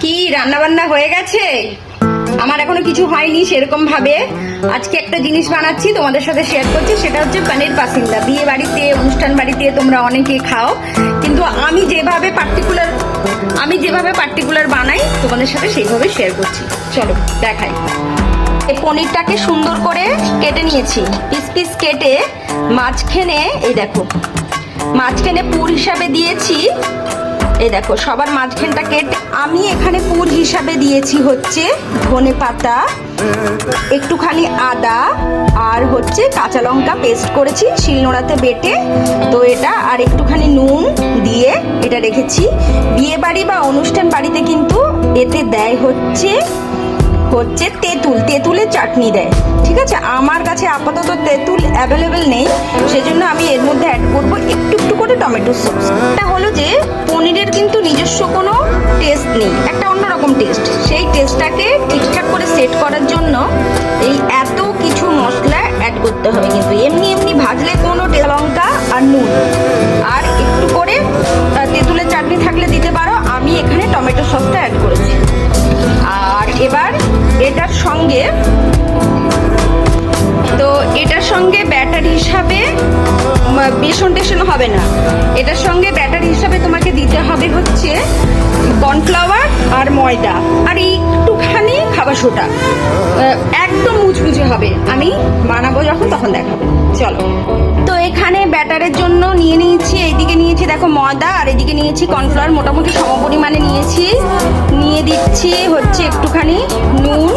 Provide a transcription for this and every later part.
কি রান্না বান্না হয়ে গেছে? আমার এখনও কিছু হয়নি সেরকম ভাবে আজকে একটা জিনিস বানাচ্ছি, তোমাদের সাথে শেয়ার করছি, সেটা হচ্ছে পনির পাসিন্দা। বিয়ে বাড়িতে অনুষ্ঠান বাড়িতে তোমরা অনেকে খাও, কিন্তু আমি যেভাবে পার্টিকুলার আমি যেভাবে পার্টিকুলার বানাই, তোমাদের সাথে সেইভাবে শেয়ার করছি। চলো, দেখাই। এই পনিরটাকে সুন্দর করে কেটে নিয়েছি। পিস পিস কেটে মাঝখানে, এই দেখো, মাঝখানে পুর হিসাবে দিয়েছি। এই দেখো, সবার মাঝখানটা কেটে আমি এখানে পুর হিসাবে দিয়েছি হচ্ছে ধনে পাতা, একটুখানি আদা, আর হচ্ছে কাঁচা লঙ্কা পেস্ট করেছি, শিলনোড়াতে বেটে, তো এটা আর একটুখানি নুন দিয়ে এটা রেখেছি। বিয়ে বাড়ি বা অনুষ্ঠান বাড়িতে কিন্তু এতে দেয় হচ্ছে হচ্ছে তেঁতুল, তেঁতুলের চাটনি দেয়, ঠিক আছে? আমার কাছে আপাতত তেঁতুল অ্যাভেলেবেল নেই, সেজন্য আমি এর মধ্যে অ্যাড করব একটু টমেটো সস এটা হলো যে পনিরের কিন্তু নিজস্ব কোনো টেস্ট নেই। একটা অন্যরকম টেস্ট সেই টেস্টটাকে ঠিকঠাক করে সেট করার জন্য এই এত কিছু মশলা অ্যাড করতে হবে কিন্তু। এমনি এমনি ভাজলে কোনো লঙ্কা আর নুন। আর একটু করে তেঁতুলের চাটনি থাকলে দিতে পারো। আমি এখানে টমেটো সসটা অ্যাড করেছি। আর এবার এটার সঙ্গে বেসন টেসন হবে না। এটার সঙ্গে ব্যাটার হিসাবে তোমাকে দিতে হবে হচ্ছে কর্নফ্লাওয়ার আর ময়দা। আর একটুখানি খাবার সোটা একদম মুচমুচে হবে। আমি বানাবো যখন, তখন দেখাবো। চলো। তো এখানে ব্যাটারের জন্য নিয়ে নিয়েছি, এইদিকে নিয়েছি দেখো ময়দা, আর এদিকে নিয়েছি কর্নফ্লাওয়ার মোটামুটি সম পরিমাণে নিয়েছি। নিয়ে দিচ্ছি হচ্ছে একটুখানি নুন।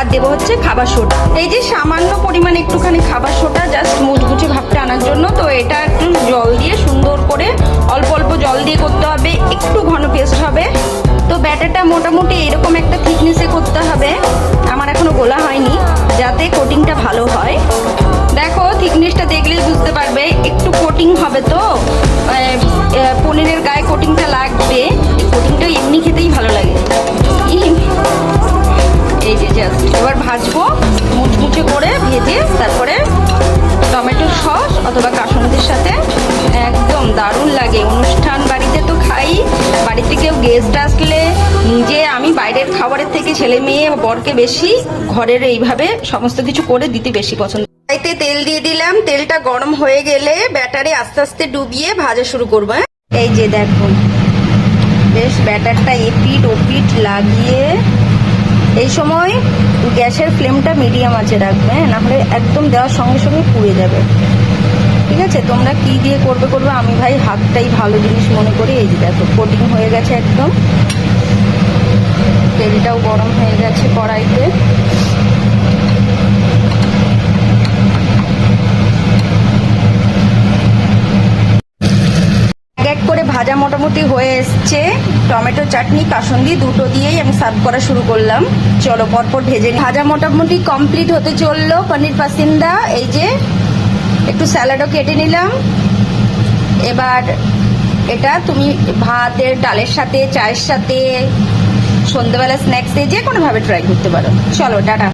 আর দেবো হচ্ছে খাবার সোডা। এই যে সামান্য পরিমাণ একটুখানি খাবার সোডা জাস্ট মুচমুচে ভাবটা আনার জন্য, তো এটা একটু জল দিয়ে সুন্দর করে অল্প অল্প জল দিয়ে করতে হবে, একটু ঘন পেস্ট হবে। তো ব্যাটারটা মোটামুটি এরকম একটা থিকনেসে করতে হবে। আমার এখনও গোলা হয়নি, যাতে কোটিংটা ভালো হয়। দেখো থিকনেসটা দেখলেই বুঝতে পারবে, একটু কোটিং হবে তো। পনিরের গায়ে কোটিংটা লাগবে। কোটিংটা ভেজে তারপরে টমেটো সস অথবা কাসুন্দির সাথে একদম দারুণ লাগে অনুষ্ঠান বাড়িতে তো খাই, বাড়িতে কেউ গেস্ট আসলে নিজে আমি বাইরের খাবারের থেকে ছেলে মেয়ে বরকে বেশি ঘরের এইভাবে সমস্ত কিছু করে দিতে বেশি পছন্দ কড়াইতে তেল দিয়ে দিলাম, তেলটা গরম হয়ে গেলে ব্যাটারে আস্তে আস্তে ডুবিয়ে ভাজা শুরু করব হ্যাঁ? এই যে দেখুন বেশ ব্যাটারটা এপিট ওপিট লাগিয়ে এই সময় গ্যাসের ফ্লেমটা মিডিয়াম আছে রাখবে হ্যাঁ নাহলে একদম দেওয়ার সঙ্গে সঙ্গে পুড়ে যাবে। ঠিক আছে? তোমরা কি দিয়ে করবে করবে, আমি ভাই হাতটাই ভালো জিনিস মনে করি, এই যে দেখো কোটিং হয়ে গেছে একদম। তেলটাও গরম হয়ে গেছে কড়াইতে। ভাজা মোটামুটি হয়ে এসছে। টমেটো, চাটনি, কাসন্দি দুটো দিয়েই আমি সার্ভ করা শুরু করলাম। চলো পরপর ভেজে ভাজা মোটামুটি কমপ্লিট হতে চলল পনির পাসিন্দা। এই যে একটু স্যালাডও কেটে নিলাম। এবার এটা তুমি ভাতের ডালের সাথে, চায়ের সাথে, সন্ধ্যেবেলা স্ন্যাক্সে যে কোনোভাবে ট্রাই করতে পারো। চলো, টাটা।